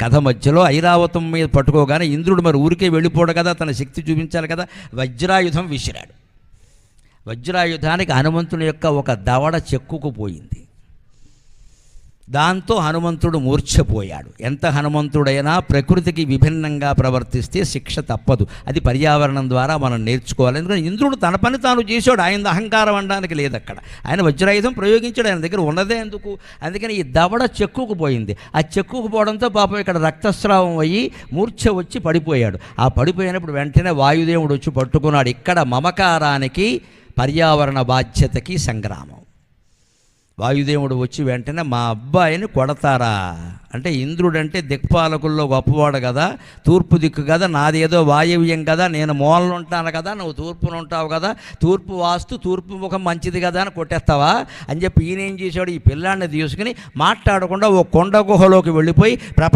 కథ మధ్యలో ఐరావతం మీద పట్టుకోగానే ఇంద్రుడు మరి ఊరికే వెళ్ళిపోడు కదా తన శక్తి చూపించాలి కదా. వజ్రాయుధం విసిరాడు. వజ్రాయుధానికి హనుమంతుని యొక్క ఒక దవడ చెక్కుకుపోయింది దాంతో హనుమంతుడు మూర్ఛపోయాడు. ఎంత హనుమంతుడైనా ప్రకృతికి విభిన్నంగా ప్రవర్తిస్తే శిక్ష తప్పదు. అది పర్యావరణం ద్వారా మనం నేర్చుకోవాలి. ఎందుకంటే ఇంద్రుడు తన పని తాను చేశాడు. ఆయన అహంకారం అనడానికి లేదు అక్కడ ఆయన వజ్రాయుధం ప్రయోగించాడు. ఆయన దగ్గర ఉన్నదే ఎందుకు? అందుకని ఈ దవడ చెక్కుకుపోయింది ఆ చెక్కుకుపోవడంతో పాపం ఇక్కడ రక్తస్రావం అయ్యి మూర్ఛ వచ్చి పడిపోయాడు. ఆ పడిపోయినప్పుడు వెంటనే వాయుదేవుడు వచ్చి పట్టుకున్నాడు. ఇక్కడ మమకారానికి పర్యావరణ బాధ్యతకి సంగ్రామం. వాయుదేవుడు వచ్చి వెంటనే మా అబ్బాయిని కొడతారా? అంటే ఇంద్రుడు అంటే దిక్పాలకుల్లో గొప్పవాడు కదా తూర్పు దిక్కు కదా నాదేదో వాయవ్యం కదా నేను మూలన ఉంటాను కదా నువ్వు తూర్పున ఉంటావు కదా తూర్పు వాస్తు తూర్పు ముఖం మంచిది కదా అని కొట్టేస్తావా? అని చెప్పి ఈయన ఏం చేశాడు? ఈ పిల్లాన్ని తీసుకుని మాట్లాడకుండా ఓ కొండ గుహలోకి వెళ్ళిపోయి ప్రపంచ